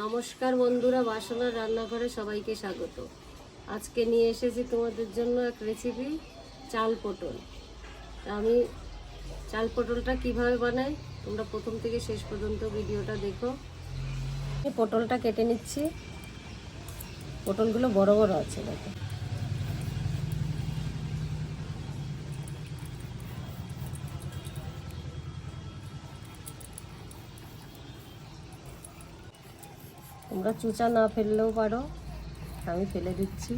নমস্কার বন্ধুরা বাসনার রান্নাঘরে সবাইকে স্বাগত। আজকে নিয়ে এসেছি তোমাদের জন্য এক রেসিপি চাল পটল। আমি চাল পটলটা কীভাবে বানাই, তোমরা প্রথম থেকে শেষ পর্যন্ত ভিডিওটা দেখো। পটলটা কেটে নিচ্ছি। পটলগুলো বড় বড় আছে, দেখো। তোমরা চুচা না ফেললেও পারো। আমি ফেলে দিচ্ছি।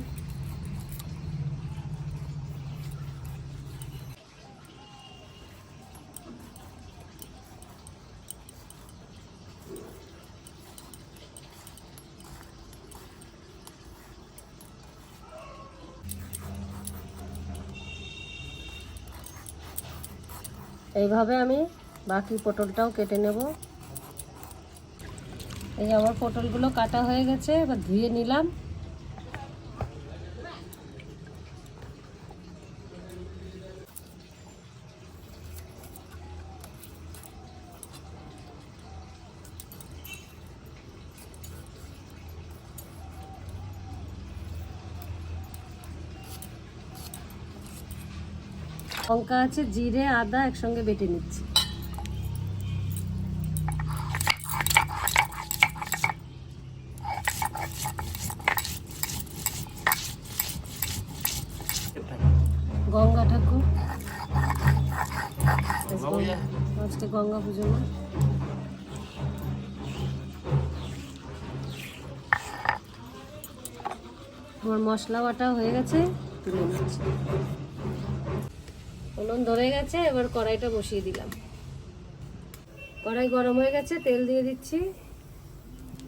এইভাবে আমি বাকি পটলটাও কেটে নেব। এই আমার পটলগুলো কাটা হয়ে গেছে, এবার ধুয়ে নিলাম। লঙ্কা আছে, জিরে, আদা একসঙ্গে বেটে নিচ্ছি। গঙ্গা ঠাকুর। ফার্স্টে গঙ্গা পুজো না আমার মশলা বাটা হয়ে গেছে। তুলে নিচ্ছি উনুন ধরে গেছে এবার কড়াইটা বসিয়ে দিলাম। কড়াই গরম হয়ে গেছে তেল দিয়ে দিচ্ছি।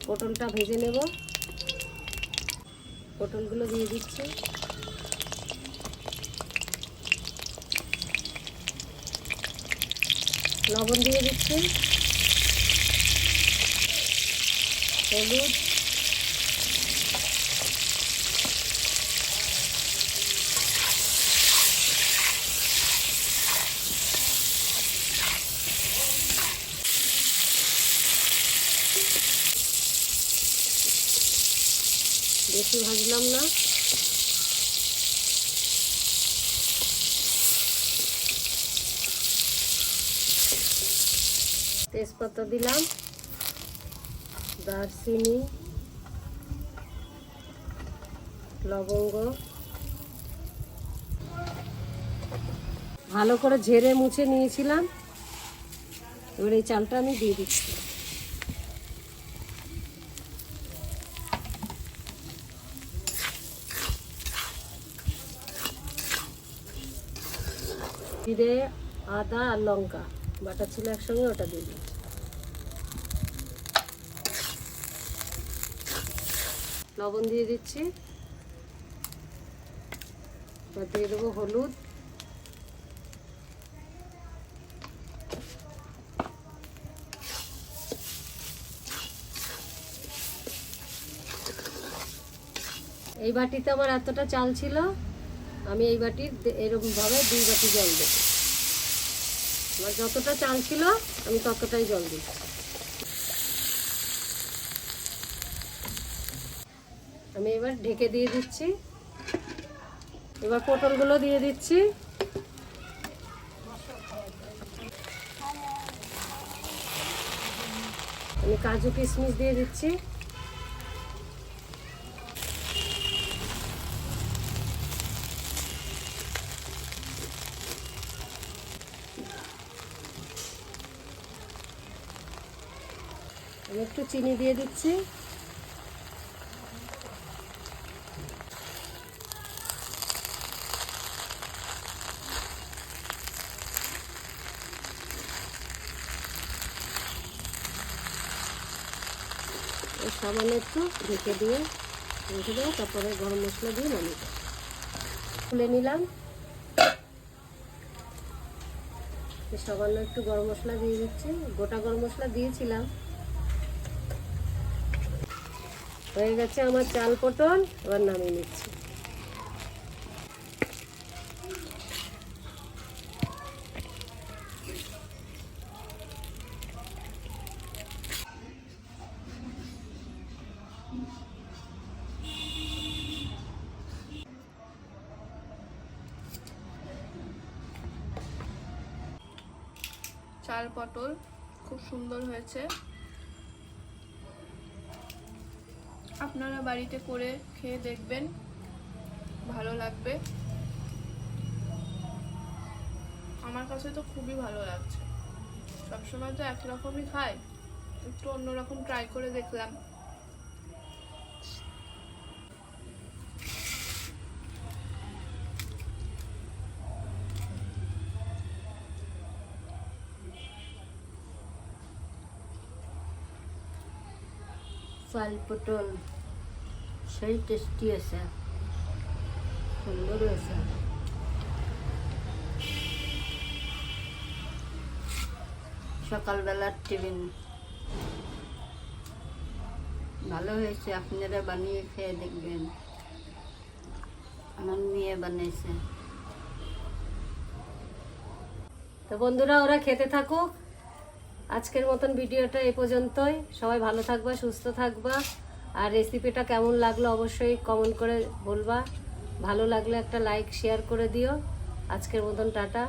পটলটা ভেজে নেব। পটলগুলো দিয়ে দিচ্ছি। লবণ দিয়ে দিচ্ছি। হলুদ। বেশি ভাজলাম না। তেজপাতা দিলাম, দারচিনি, লবঙ্গ। ভালো করে ঝেড়ে মুছে নিয়েছিলাম, এবার এই চালটা আমি দিয়ে দিচ্ছি। জিরে, আদা আর লঙ্কা, বাটা ছিল একসঙ্গে ওটা দিয়ে দিই লবণ দিয়ে দিচ্ছি। এবার দিয়ে দেবো হলুদ। এই বাটিতে আমার এতটা চাল ছিল, আমি এই বাটির এরকমভাবে দুই বাটি জল দেব। আমার যতটা চাল ছিল, আমি ততটাই জল দিচ্ছি। আমি এবার ঢেকে দিয়ে দিচ্ছি। এবার পটলগুলো দিয়ে দিচ্ছি। আমি কাজু কিশমিশ দিয়ে দিচ্ছি। আমি একটু চিনি দিয়ে দিচ্ছি। সামান্য একটু ঢেকে দিয়ে রেখে দেবো, তারপরে গরম মশলা দিয়ে নামিয়ে দেবো খুলে নিলাম। সামান্য একটু গরম মশলা দিয়ে দিচ্ছি। গোটা গরম মশলা দিয়েছিলাম। হয়ে গেছে আমার চাল পটল, এবার নামিয়ে নিচ্ছি। চাল পটল খুব সুন্দর হয়েছে। আপনারা বাড়িতে করে খেয়ে দেখবেন, ভালো লাগবে। আমার কাছে তো খুবই ভালো লাগছে। সবসময় তো একরকমই খাই, একটু অন্যরকম ট্রাই করে দেখলাম। চাল পটল, সেই টেস্টি আছে। সুন্দর হয়েছে সকালবেলার টিফিন। ভালো হয়েছে, আপনারা বানিয়ে খেয়ে দেখবেন। আমার মেয়ে বানিয়েছে তো বন্ধুরা, ওরা খেতে থাকুক। আজকের মতন ভিডিওটা এ পর্যন্তই। সবাই ভালো থাকবা, সুস্থ থাকবা। আর রেসিপিটা কেমন লাগল অবশ্যই কমেন্ট করে বলবা। ভালো লাগলে একটা লাইক শেয়ার করে দিও। আজকের মতন টাটা।